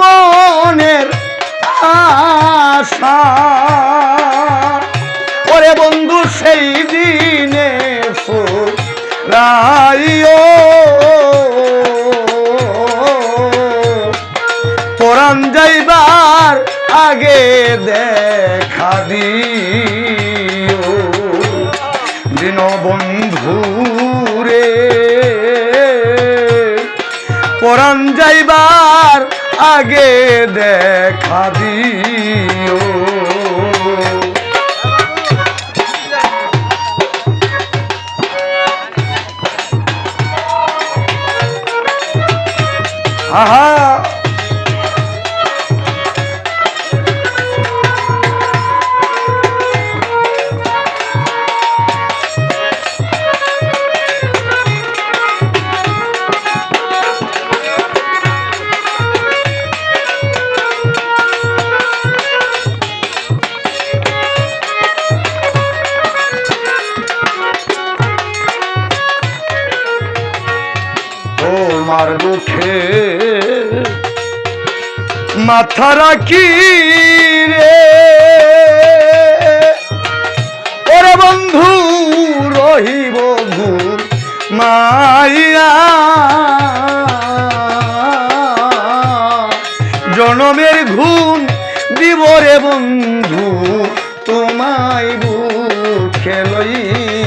মনের আশা। ওরে বন্ধু সেই দিনে রাইও পরাণ যাইবার আগে দেখা দিও। দিন আগে দেখা দিও। আহা! মাথা রাখি রে। ওরে বন্ধু, রহিব ঘুর মাইয়া। জনমের ঘুম দিব রে বন্ধু, তোমায় বুকে লইয়া।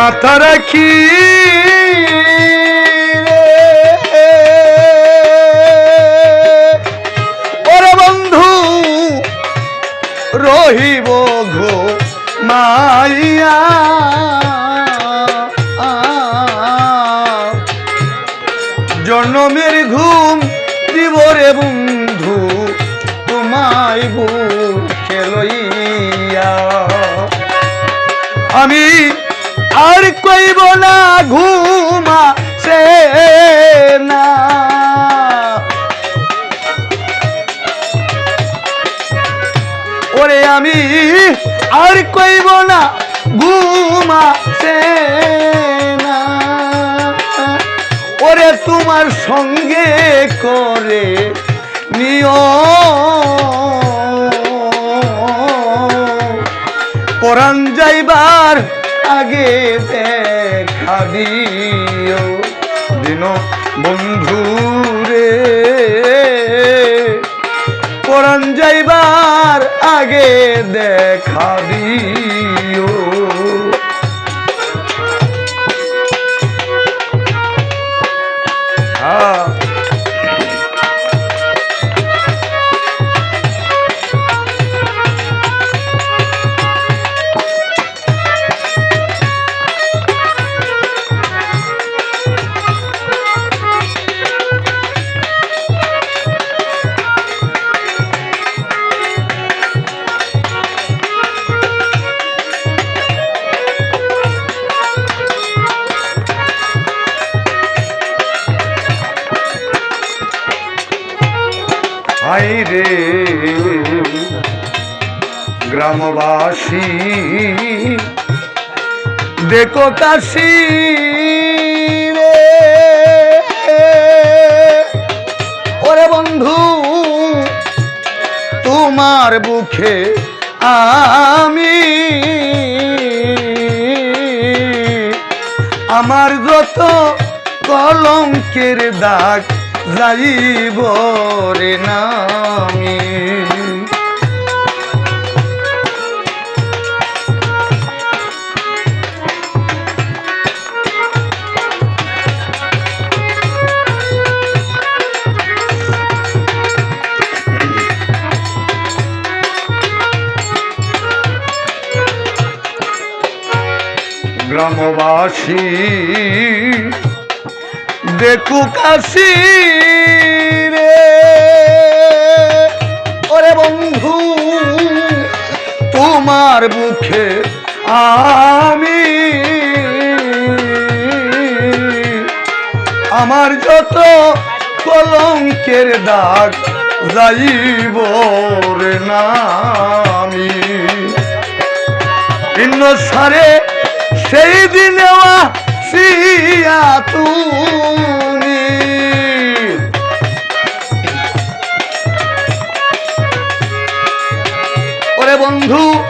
মাথা রাখি বন্ধু, রহিব ঘো মাইয়া। জন্মের ঘুম দিব রে বন্ধু, তোমায় বুকে লইয়া। আমি কইব না ঘুমা সে না। ওরে আমি আর কইব না ঘুমা সে না। ওরে তোমার সঙ্গে করে নিও। আগে দেখা দিও। দিন বন্ধু রে পরাণ যাইবার আগে দেখা দিও। গ্রামবাসী দেখো কাশি রে। ওরে বন্ধু, তোমার বুকে আমি আমার যত কলঙ্কের দাগ যাইব রে নামি। গ্রামবাসী। দেখু কাশি রে ওরে বন্ধু, তোমার মুখে আমি আমার যত কলঙ্কের দাগ যাইব রে নামি। ভিন্ন সারে সেই দিনে সিয়া তুমি। ওরে বন্ধু,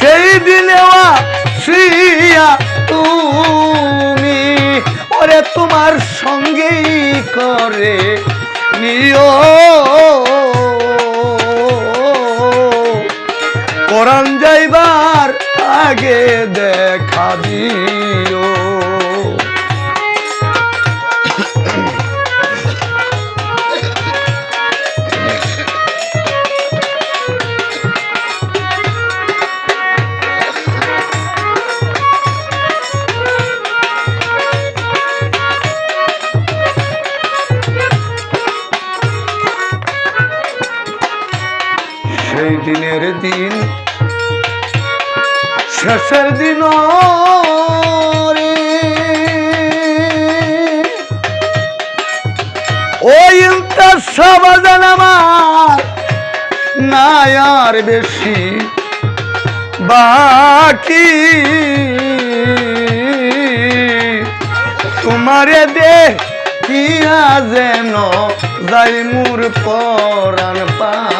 সেই দিনে সিয়া তুমি। ওরে তোমার সঙ্গেই করে নিও। শেষের দিন ওই সাবাজান আমার নাই আর বেশি বাকি। তোমারে দে কিয়া যেন যাই মোর পরাণ পাখি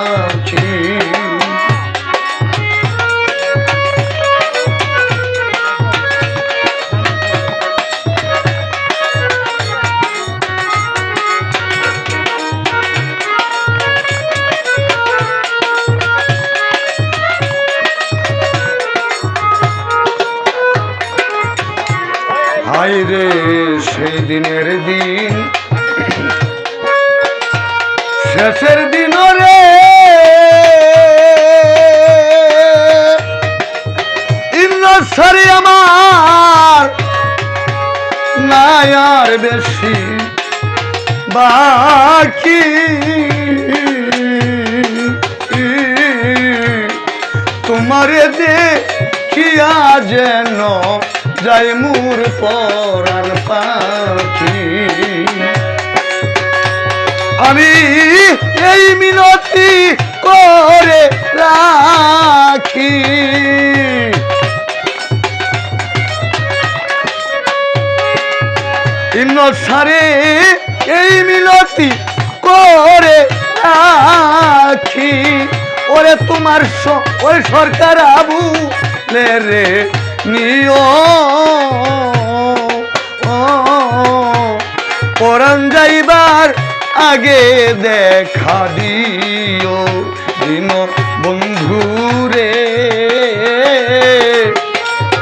রে, সেই দিনের দিন। শেষের দিন রে। ইন্নসারি আমার নাই আর বেশি বাকি। তোমারে দেখিয়া যেন যাই মুর পরার পাখি। আমি এই মিনতি করে রাখি। ইন্ন সারে এই মিনতি করে রাখি। ওরে তোমার ওই সরকার আবু রে নিও। পরাণ যাইবার আগে দেখা দিও। দিন বন্ধুরে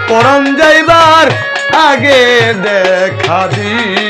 পরাণ যাইবার আগে দেখা দিও।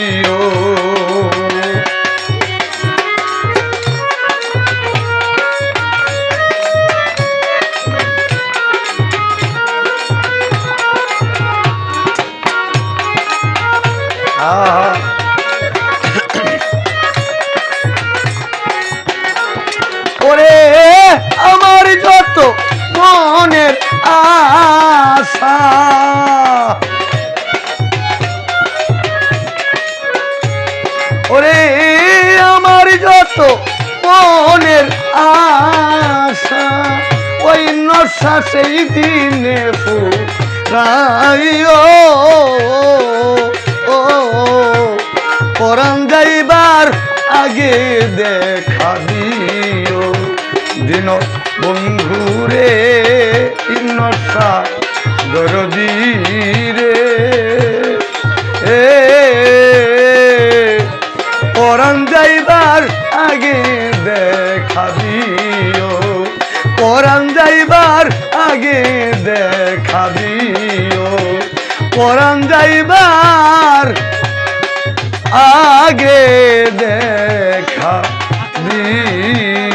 নশা সেই দিনে ও পরাণ যাইবার আগে দেখা দিও। দিন বন্ধুরে দরদি রে। পরাণ যাইবার আগে যাইবার আগে দেখাবিও পরাণ যাইবার আগে দেখা দিও।